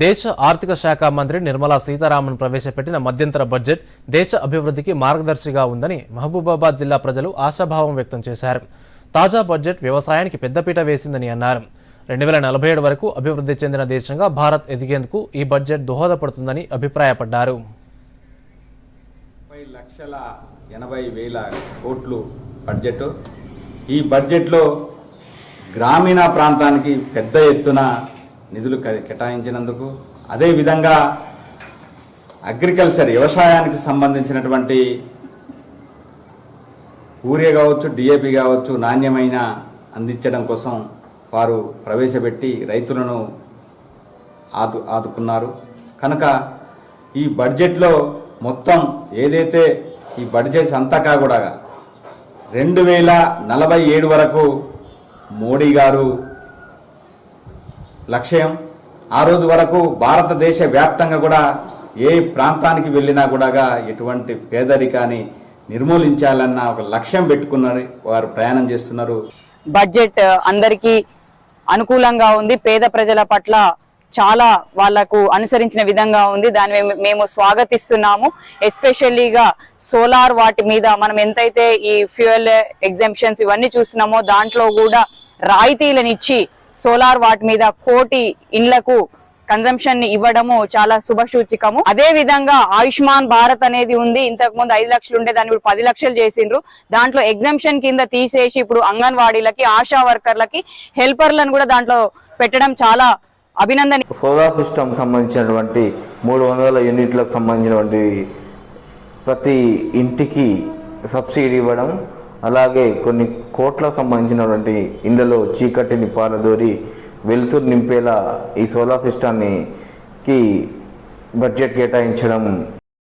దేశ ఆర్థిక శాఖ మంత్రి నిర్మలా సీతారామన్ ప్రవేశపెట్టిన మధ్యంతర బడ్జెట్ దేశ అభివృద్ధికి మార్గదర్శిగా ఉందని మహబూబాబాద్ జిల్లా ప్రజలు ఆశాభావం వ్యక్తం చేశారు. తాజా బడ్జెట్ వ్యవసాయానికి పెద్దపీట వేసిందని అన్నారు. రెండు వేల నలభై ఏడు వరకు అభివృద్ధి చెందిన దేశంగా భారత్ ఎదిగేందుకు ఈ బడ్జెట్ దోహదపడుతుందని అభిప్రాయపడ్డారు. లక్షల ఎనభై వేల కోట్లు బడ్జెట్. ఈ బడ్జెట్లో గ్రామీణ ప్రాంతానికి పెద్ద ఎత్తున నిధులు క- కేటాయించినందుకు. అదేవిధంగా అగ్రికల్చర్ వ్యవసాయానికి సంబంధించినటువంటి ఊరియా కావచ్చు డిఏపి కావచ్చు నాణ్యమైన అందించడం కోసం వారు ప్రవేశపెట్టి రైతులను ఆదు ఆదుకున్నారు. కనుక ఈ బడ్జెట్లో మొత్తం ఏదైతే ఈ బడ్జెట్ అంతకా కూడా రెండు వేల నలభై ఏడు వరకు మోడీ గారు లక్ష్యం. ఆ రోజు వరకు భారతదేశ వ్యాప్తంగా కూడా ఏ ప్రాంతానికి వెళ్ళినా కూడా ఎటువంటి పేదరికాన్ని నిర్మూలించాలన్న ఒక లక్ష్యం పెట్టుకున్నారు వారు ప్రయాణం చేస్తున్నారు. బడ్జెట్ అందరికీ అనుకూలంగా ఉంది. పేద ప్రజల పట్ల చాలా వాళ్ళకు అనుసరించిన విధంగా ఉంది. దాన్ని మేము- మేము స్వాగతిస్తున్నాము. ఎస్పెషల్లీగా సోలార్ వాటి మీద మనం ఎంతైతే ఈ ఫ్యూయల్ ఎగ్జామ్షన్స్ ఇవన్నీ చూస్తున్నామో దాంట్లో కూడా రాయితీలనిచ్చి సోలార్ వాటి మీద కోటి ఇండ్లకు కన్జంప్షన్ని ఇవ్వడము చాలా శుభసూచికము. అదే విధంగా ఆయుష్మాన్ భారత్ అనేది ఉంది. ఇంతకు ముందు ఐదు లక్షలు ఉండే దాన్ని ఇప్పుడు పది లక్షలు చేసిండ్రు. దాంట్లో ఎగ్జంప్షన్ కింద తీసేసి ఇప్పుడు అంగన్వాడీలకి ఆశా వర్కర్లకి హెల్పర్లను కూడా దాంట్లో పెట్టడం చాలా అభినందన సోలార్ సిస్టమ్ సంబంధించినటువంటి మూడు వందల యూనిట్లకు సంబంధించినటువంటి ప్రతి ఇంటికి సబ్సిడీ ఇవ్వడం అలాగే కొన్ని కోట్లకు సంబంధించినటువంటి ఇండ్లలో చీకటిని పారదోరి వెలుతురు నింపేలా ఈ సోలార్ సిస్టాన్ని కి బడ్జెట్ కేటాయించడం